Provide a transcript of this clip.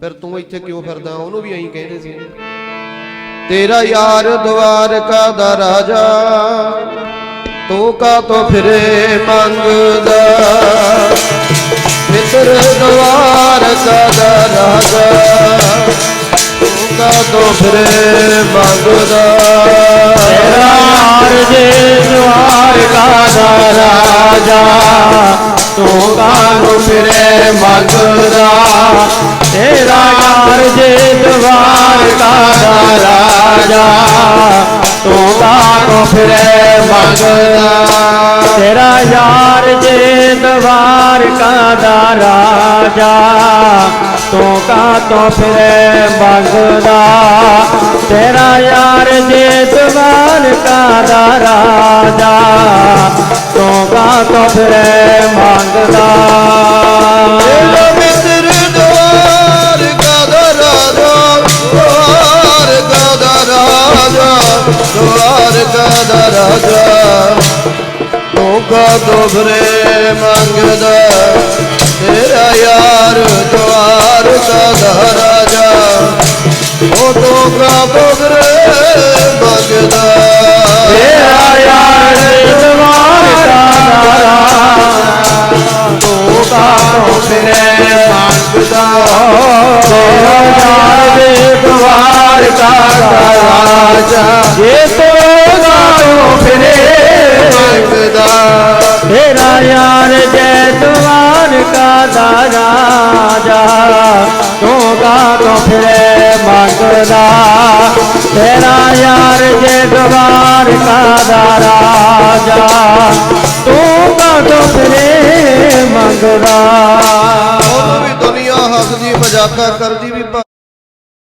ਫਿਰ ਤੂੰ ਇੱਥੇ ਕਿਉਂ ਫਿਰਦਾ? ਉਹਨੂੰ ਵੀ ਐਂ ਕਹਿੰਦੇ ਸੀ। ਤੇਰਾ ਯਾਰ ਦਵਾਰਕਾ ਦਾ ਰਾਜਾ, ਤੂੰ ਕਾ ਤੋ ਫਿਰੇ ਮੰਗਦਾ? ਮਿੱਤਰ ਦਵਾਰਕਾ ਦਾ ਰਾਜਾ, ਤੂੰ ਕਾ ਤੋ ਫਿਰੇ ਮੰਗਦਾ? ਤੇਰਾ ਯਾਰ ਜੇ ਦੁਆਰਕਾ ਦਾ ਰਾਜਾ, ਤੂੰ ਕਾਨੂੰ ਫਿਰੇ ਮੰਗਦਾ? ਤੇਰਾ ਯਾਰ ਜੇ ਦੁਆਰਕਾ ਦਾ ਰਾਜਾ? ਤੂੰ ਕਾਨੂੰ ਫਿਰੇ ਮੰਗਦਾ ਤੇਰਾ ਯਾਰ ਜੇ ਦਵਾਰਕਾ ਦਾ ਰਾਜਾ? ਤੂੰ ਕਾ ਤੋਂ ਫਿਰੇ ਮੰਗਦਾ ਤੇਰਾ ਯਾਰ ਜੇ ਦਵਾਰਕਾ ਦਾ ਰਾਜਾ? ਤੂੰ ਕਾ ਤੋਂ ਫਿਰੇ ਦਵਾਰਕਾ ਦਾ ਰਾਜਾ? ਤੂੰ ਕਾ ਦੋਬਰੇ ਮੰਗਦਾ। ਤੇਰਾ ਯਾਰ ਦਵਾਰਕਾ ਦਾ ਰਾਜਾ? ਉਹ ਤੂੰ ਕਾ ਦੋਬਰੇ ਮੰਗਦਾ? ਤੇਰਾ ਯਾਰ ਜੇ ਦਵਾਰਕਾ ਦਾ ਰਾਜਾ ਤੂੰ ਕਾ ਮੰਗਦਾ। ਤੇਰਾ ਯਾਰ ਦਵਾਰਕਾ ਦਾ ਰਾਜਾ ਜੇ ਤੂੰ ਗਾਉ ਫਿਰੇ ਮੰਗਦਾ ਤੇਰਾ ਯਾਰ ਜੈ ਦਵਾਰਕਾ ਦਾ ਰਾਜਾ ਤੂੰ ਗਾ ਤੋਂ ਫਿਰੇ ਮੰਗਦਾ ਤੇਰਾ ਯਾਰ ਜੈ ਦਵਾਰਕਾ ਦਾ ਰਾਜਾ ਤੂੰ ਗਾ ਤੋਂ ਫਿਰੇ ਮੰਗਦਾ ਉਹਨੂੰ ਵੀ ਦੁਨੀਆ ਹੱਸਦੀ ਮਜ਼ਾਕਾਂ ਕਰਦੀ ਵੀ ਪਰ